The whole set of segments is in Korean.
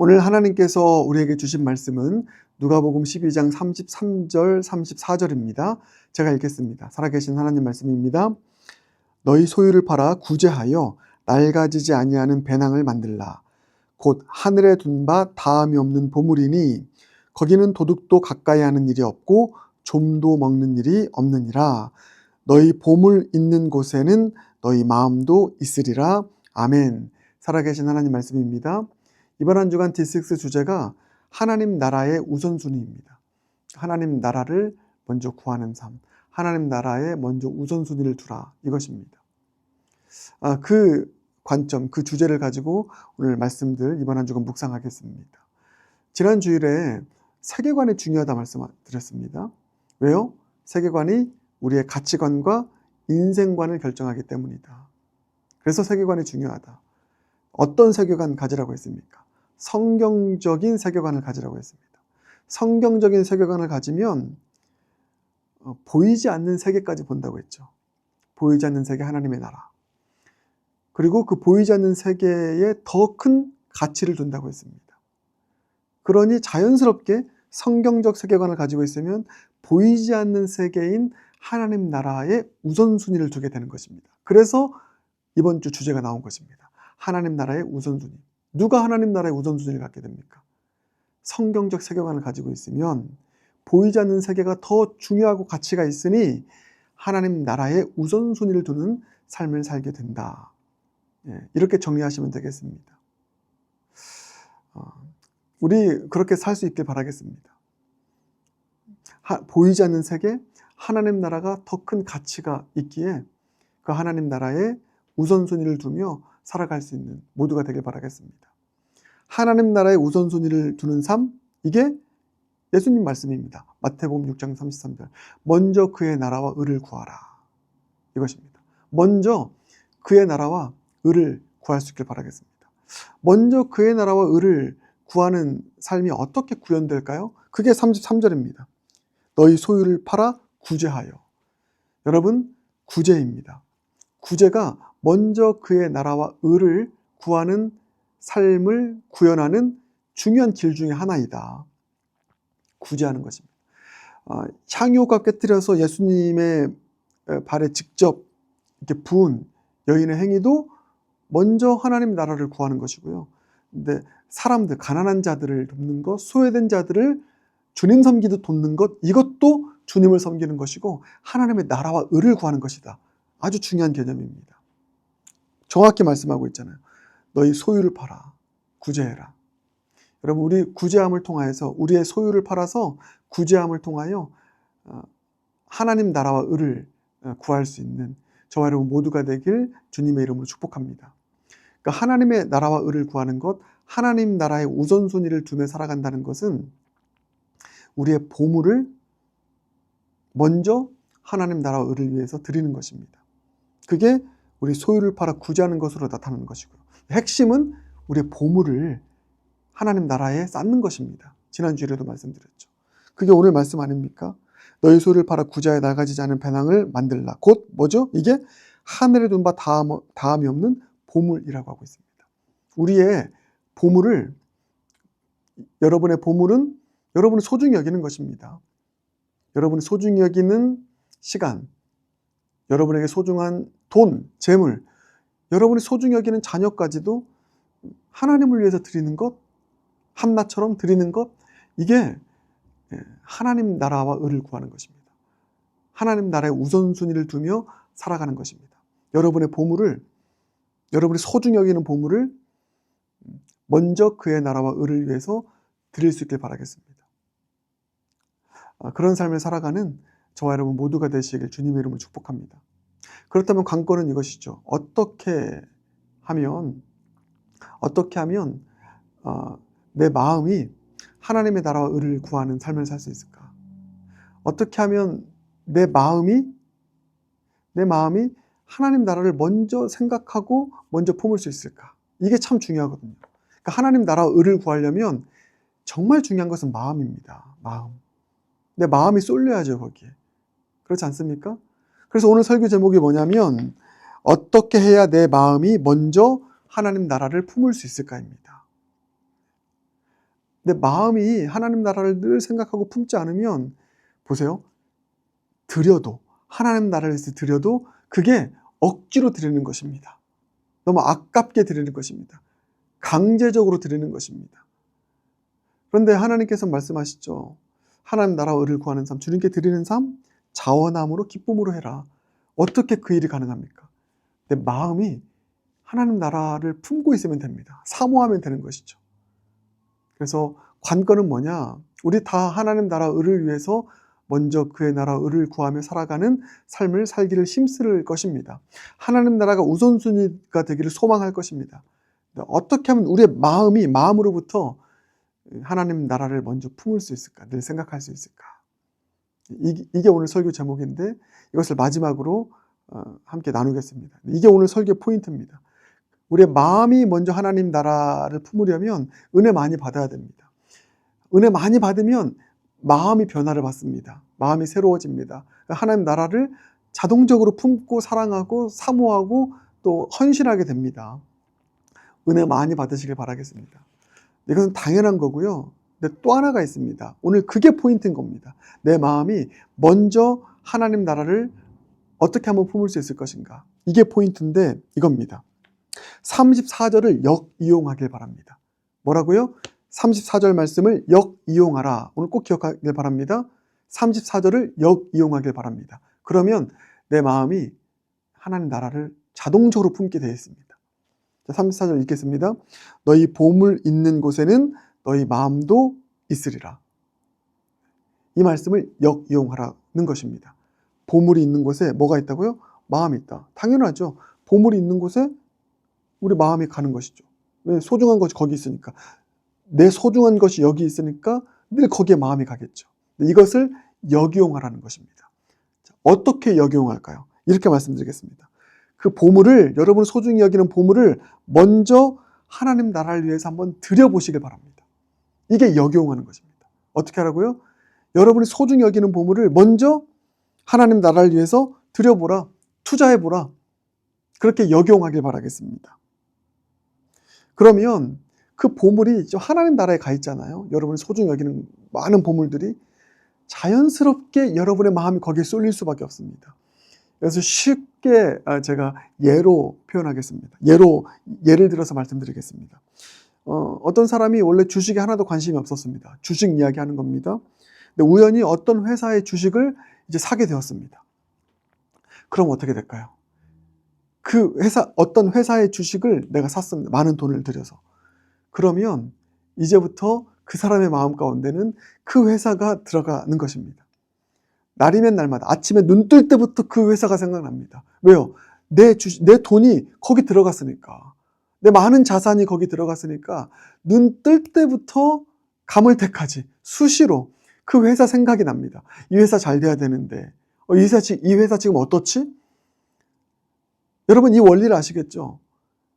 오늘 하나님께서 우리에게 주신 말씀은 누가복음 12장 33절 34절입니다. 제가 읽겠습니다. 살아계신 하나님 말씀입니다. 너희 소유를 팔아 구제하여 낡아지지 아니하는 배낭을 만들라. 곧 하늘에 둔 바 다함이 없는 보물이니 거기는 도둑도 가까이 하는 일이 없고 좀도 먹는 일이 없느니라. 너희 보물 있는 곳에는 너희 마음도 있으리라. 아멘. 살아계신 하나님 말씀입니다. 이번 한 주간 D6 주제가 하나님 나라의 우선순위입니다. 하나님 나라를 먼저 구하는 삶, 하나님 나라에 먼저 우선순위를 두라 이것입니다. 아, 그 관점, 그 주제를 가지고 오늘 말씀들 이번 한 주간 묵상하겠습니다. 지난 주일에 세계관이 중요하다 말씀드렸습니다. 왜요? 세계관이 우리의 가치관과 인생관을 결정하기 때문이다. 그래서 세계관이 중요하다. 어떤 세계관 가지라고 했습니까? 성경적인 세계관을 가지라고 했습니다. 성경적인 세계관을 가지면 어, 보이지 않는 세계까지 본다고 했죠. 보이지 않는 세계 하나님의 나라. 그리고 그 보이지 않는 세계에 더 큰 가치를 둔다고 했습니다. 그러니 자연스럽게 성경적 세계관을 가지고 있으면 보이지 않는 세계인 하나님 나라의 우선순위를 두게 되는 것입니다. 그래서 이번 주 주제가 나온 것입니다. 하나님 나라의 우선순위. 누가 하나님 나라의 우선순위를 갖게 됩니까? 성경적 세계관을 가지고 있으면 보이지 않는 세계가 더 중요하고 가치가 있으니 하나님 나라의 우선순위를 두는 삶을 살게 된다. 예, 이렇게 정리하시면 되겠습니다. 어, 우리 그렇게 살 수 있길 바라겠습니다. 하, 보이지 않는 세계, 하나님 나라가 더 큰 가치가 있기에 그 하나님 나라의 우선순위를 두며 살아갈 수 있는 모두가 되길 바라겠습니다. 하나님 나라의 우선순위를 두는 삶, 이게 예수님 말씀입니다. 마태복음 6장 33절. 먼저 그의 나라와 의를 구하라. 이것입니다. 먼저 그의 나라와 의를 구할 수 있길 바라겠습니다. 먼저 그의 나라와 의를 구하는 삶이 어떻게 구현될까요? 그게 33절입니다. 너희 소유를 팔아 구제하여. 여러분, 구제입니다. 구제가 먼저 그의 나라와 의를 구하는 삶을 구현하는 중요한 길 중에 하나이다. 구제하는 것입니다. 어, 향유가 깨뜨려서 예수님의 발에 직접 이렇게 부은 여인의 행위도 먼저 하나님 나라를 구하는 것이고요. 근데 사람들, 가난한 자들을 돕는 것, 소외된 자들을 주님 섬기듯 돕는 것, 이것도 주님을 섬기는 것이고 하나님의 나라와 의를 구하는 것이다. 아주 중요한 개념입니다. 정확히 말씀하고 있잖아요. 너희 소유를 팔아 구제해라. 여러분 우리 구제함을 통하여서 우리의 소유를 팔아서 구제함을 통하여 어, 하나님 나라와 의를 어, 구할 수 있는 저와 여러분 모두가 되길 주님의 이름으로 축복합니다. 그러니까 하나님의 나라와 의를 구하는 것, 하나님 나라의 우선순위를 두며 살아간다는 것은 우리의 보물을 먼저 하나님 나라와 의를 위해서 드리는 것입니다. 그게 우리 소유를 팔아 구제하는 것으로 나타나는 것이고요. 핵심은 우리의 보물을 하나님 나라에 쌓는 것입니다. 지난주에도 말씀드렸죠. 그게 오늘 말씀 아닙니까? 너희 소유를 팔아 구자에 나가지지 않은 배낭을 만들라. 곧 뭐죠? 이게 하늘에 둔바 다함, 다함이 없는 보물이라고 하고 있습니다. 우리의 보물을 여러분의 보물은 여러분이 소중히 여기는 것입니다. 여러분이 소중히 여기는 시간, 여러분에게 소중한 돈, 재물, 여러분이 소중히 여기는 자녀까지도 하나님을 위해서 드리는 것, 한나처럼 드리는 것, 이게 예, 하나님 나라와 의를 구하는 것입니다. 하나님 나라의 우선순위를 두며 살아가는 것입니다. 여러분의 보물을, 여러분이 소중히 여기는 보물을 먼저 그의 나라와 의를 위해서 드릴 수 있길 바라겠습니다. 아, 그런 삶을 살아가는 저와 여러분 모두가 되시길 주님의 이름으로 축복합니다. 그렇다면 관건은 이것이죠. 어떻게 하면 어떻게 하면 어, 내 마음이 하나님의 나라와 의를 구하는 삶을 살 수 있을까? 어떻게 하면 내 마음이 내 마음이 하나님 나라를 먼저 생각하고 먼저 품을 수 있을까? 이게 참 중요하거든요. 그러니까 하나님 나라와 의를 구하려면 정말 중요한 것은 마음입니다. 마음. 내 마음이 쏠려야죠, 거기에. 그렇지 않습니까? 그래서 오늘 설교 제목이 뭐냐면 어떻게 해야 내 마음이 먼저 하나님 나라를 품을 수 있을까입니다. 내 마음이 하나님 나라를 늘 생각하고 품지 않으면 보세요. 드려도 하나님 나라를 드려도 그게 억지로 드리는 것입니다. 너무 아깝게 드리는 것입니다. 강제적으로 드리는 것입니다. 그런데 하나님께서 말씀하시죠. 하나님 나라와 의를 구하는 삶, 주님께 드리는 삶, 자원함으로 기쁨으로 해라. 어떻게 그 일이 가능합니까? 내 마음이 하나님 나라를 품고 있으면 됩니다. 사모하면 되는 것이죠. 그래서 관건은 뭐냐? 우리 다 하나님 나라 의를 위해서 먼저 그의 나라 의를 구하며 살아가는 삶을 살기를 힘쓸 것입니다. 하나님 나라가 우선순위가 되기를 소망할 것입니다. 어떻게 하면 우리의 마음이 마음으로부터 하나님 나라를 먼저 품을 수 있을까? 늘 생각할 수 있을까? 이게 오늘 설교 제목인데 이것을 마지막으로 어, 함께 나누겠습니다. 이게 오늘 설교 포인트입니다. 우리의 마음이 먼저 하나님 나라를 품으려면 은혜 많이 받아야 됩니다. 은혜 많이 받으면 마음이 변화를 받습니다. 마음이 새로워집니다. 하나님 나라를 자동적으로 품고 사랑하고 사모하고 또 헌신하게 됩니다. 은혜 많이 받으시길 바라겠습니다. 이것은 당연한 거고요. 근데 또 하나가 있습니다. 오늘 그게 포인트인 겁니다. 내 마음이 먼저 하나님 나라를 어떻게 한번 품을 수 있을 것인가. 이게 포인트인데 이겁니다. 34절을 역이용하길 바랍니다. 뭐라고요? 34절 말씀을 역이용하라. 오늘 꼭 기억하길 바랍니다. 34절을 역이용하길 바랍니다. 그러면 내 마음이 하나님 나라를 자동적으로 품게 되어 있습니다. 34절 읽겠습니다. 너희 보물 있는 곳에는 너희 마음도 있으리라. 이 말씀을 역이용하라는 것입니다. 보물이 있는 곳에 뭐가 있다고요? 마음이 있다. 당연하죠. 보물이 있는 곳에 우리 마음이 가는 것이죠. 왜? 소중한 것이 거기 있으니까. 내 소중한 것이 여기 있으니까 늘 거기에 마음이 가겠죠. 이것을 역이용하라는 것입니다. 어떻게 역이용할까요? 이렇게 말씀드리겠습니다. 그 보물을 여러분 소중히 여기는 보물을 먼저 하나님 나라를 위해서 한번 드려보시길 바랍니다. 이게 역용하는 것입니다. 어떻게 하라고요? 여러분이 소중히 여기는 보물을 먼저 하나님 나라를 위해서 드려보라, 투자해보라. 그렇게 역용하길 바라겠습니다. 그러면 그 보물이 하나님 나라에 가 있잖아요. 여러분이 소중히 여기는 많은 보물들이 자연스럽게 여러분의 마음이 거기에 쏠릴 수밖에 없습니다. 그래서 쉽게 아, 제가 예로 표현하겠습니다. 예로 예를 들어서 말씀드리겠습니다. 어, 어떤 사람이 원래 주식에 하나도 관심이 없었습니다. 주식 이야기 하는 겁니다. 근데 우연히 어떤 회사의 주식을 이제 사게 되었습니다. 그럼 어떻게 될까요? 그 회사 어떤 회사의 주식을 내가 샀습니다. 많은 돈을 들여서. 그러면 이제부터 그 사람의 마음 가운데는 그 회사가 들어가는 것입니다. 날이면 날마다 아침에 눈 뜰 때부터 그 회사가 생각납니다. 왜요? 내 주, 내 돈이 거기 들어갔으니까. 내 많은 자산이 거기 들어갔으니까 눈 뜰 때부터 감을 때까지 수시로 그 회사 생각이 납니다. 이 회사 잘 돼야 되는데, 어, 이, 회사, 이 회사 지금 어떻지? 여러분 이 원리를 아시겠죠?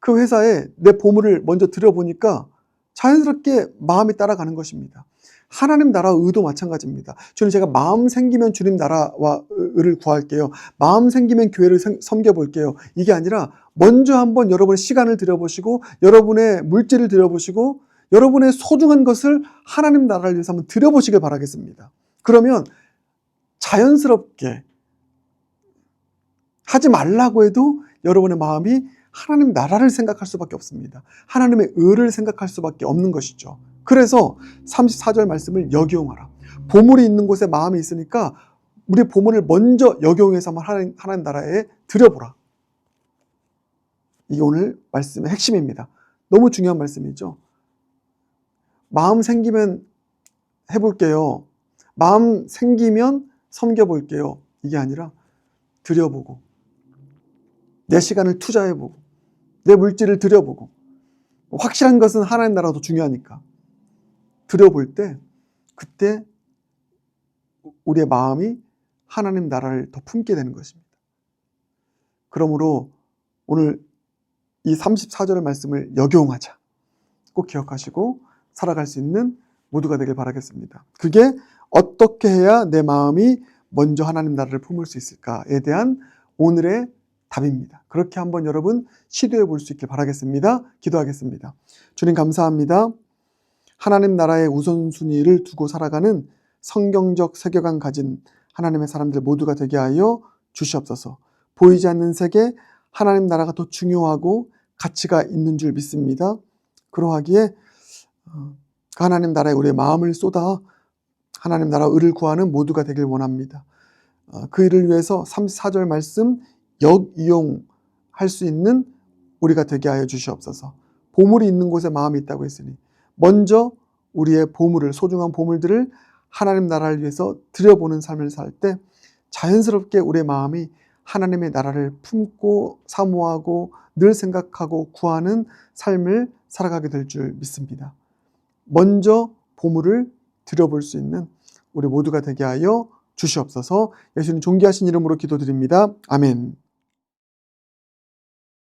그 회사에 내 보물을 먼저 들여보니까 자연스럽게 마음이 따라가는 것입니다. 하나님 나라 의도 마찬가지입니다. 주님 제가 마음 생기면 주님 나라와 의를 구할게요. 마음 생기면 교회를 섬겨볼게요. 이게 아니라 먼저 한번 여러분의 시간을 들여보시고 여러분의 물질을 들여보시고 여러분의 소중한 것을 하나님 나라를 위해서 한번 들여보시길 바라겠습니다. 그러면 자연스럽게 하지 말라고 해도 여러분의 마음이 하나님 나라를 생각할 수밖에 없습니다. 하나님의 의를 생각할 수밖에 없는 것이죠. 그래서 34절 말씀을 역용하라. 보물이 있는 곳에 마음이 있으니까 우리 보물을 먼저 역용해서 하나님, 하나님 나라에 들여보라. 이게 오늘 말씀의 핵심입니다. 너무 중요한 말씀이죠. 마음 생기면 해볼게요. 마음 생기면 섬겨볼게요. 이게 아니라 들여보고 내 시간을 투자해보고 내 물질을 들여보고 확실한 것은 하나님 나라도 중요하니까 들여볼 때 그때 우리의 마음이 하나님 나라를 더 품게 되는 것입니다. 그러므로 오늘 이 34절의 말씀을 역용하자. 꼭 기억하시고 살아갈 수 있는 모두가 되길 바라겠습니다. 그게 어떻게 해야 내 마음이 먼저 하나님 나라를 품을 수 있을까에 대한 오늘의 답입니다. 그렇게 한번 여러분 시도해 볼 수 있길 바라겠습니다. 기도하겠습니다. 주님 감사합니다. 하나님 나라의 우선순위를 두고 살아가는 성경적 세계관 가진 하나님의 사람들 모두가 되게 하여 주시옵소서. 보이지 않는 세계 하나님 나라가 더 중요하고 가치가 있는 줄 믿습니다. 그러하기에 어, 그 하나님 나라에 우리의 마음을 쏟아 하나님 나라 의를 구하는 모두가 되길 원합니다. 어, 그 일을 위해서 34절 말씀 역이용할 수 있는 우리가 되게 하여 주시옵소서. 보물이 있는 곳에 마음이 있다고 했으니 먼저 우리의 보물을 소중한 보물들을 하나님 나라를 위해서 드려보는 삶을 살 때 자연스럽게 우리의 마음이 하나님의 나라를 품고 사모하고 늘 생각하고 구하는 삶을 살아가게 될 줄 믿습니다. 먼저 보물을 드려볼 수 있는 우리 모두가 되게 하여 주시옵소서 예수님 존귀하신 이름으로 기도드립니다. 아멘.